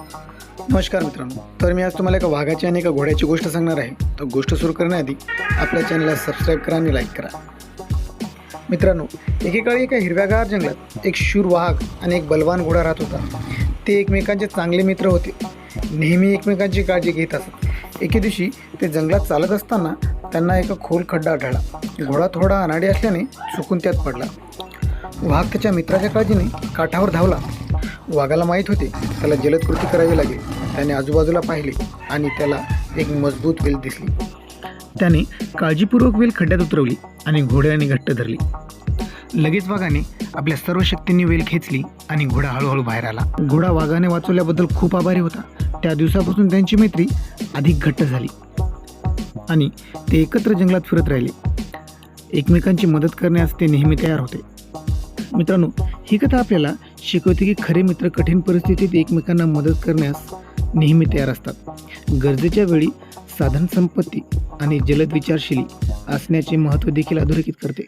नमस्कार मित्रांनो. तर मी आज तुम्हाला एका वाघाची आणि एका घोड्याची गोष्ट सांगणार आहे. तर गोष्ट सुरू करण्याआधी आपल्या चॅनलला सबस्क्राईब करा आणि लाईक करा. मित्रांनो एकेकाळी एका हिरव्यागार जंगलात एक शूर वाघ आणि एक बलवान घोडा राहत होता. ते एकमेकांचे चांगले मित्र होते. नेहमी एकमेकांची काळजी घेत असत. एके दिवशी ते जंगलात चालत असताना त्यांना एका खोल खड्डा आढळला. घोडा थोडा अनाडी असल्याने चुकून त्यात पडला. वाघ त्याच्या मित्राच्या काळजीने काठावर धावला. वाघाला माहीत होते. त्याला जलद कृती करावी लागेल. त्याने आजूबाजूला पाहिले आणि त्याला एक मजबूत वेल दिसली. त्याने काळजीपूर्वक वेल खड्ड्यात उतरवली आणि घोड्याने घट्ट धरली. लगेच वाघाने आपल्या सर्व शक्तींनी वेल खेचली आणि घोडा हळूहळू बाहेर आला. घोडा वाघाने वाचवल्याबद्दल खूप आभारी होता. त्या दिवसापासून त्यांची मैत्री अधिक घट्ट झाली. आणि ते एकत्र जंगलात फिरत राहिले. एकमेकांची मदत करण्यास ते नेहमी तयार होते. मित्रांनो ही कथा आपल्याला शिकवते की खरे मित्र कठीण परिस्थितीत एकमेकांना मदत करण्यास नेहमी तयार असतात. गरजेच्या वेळी साधन संपत्ती आणि जलद विचारशीली असण्याचे महत्त्व देखील अधोरेखित करते.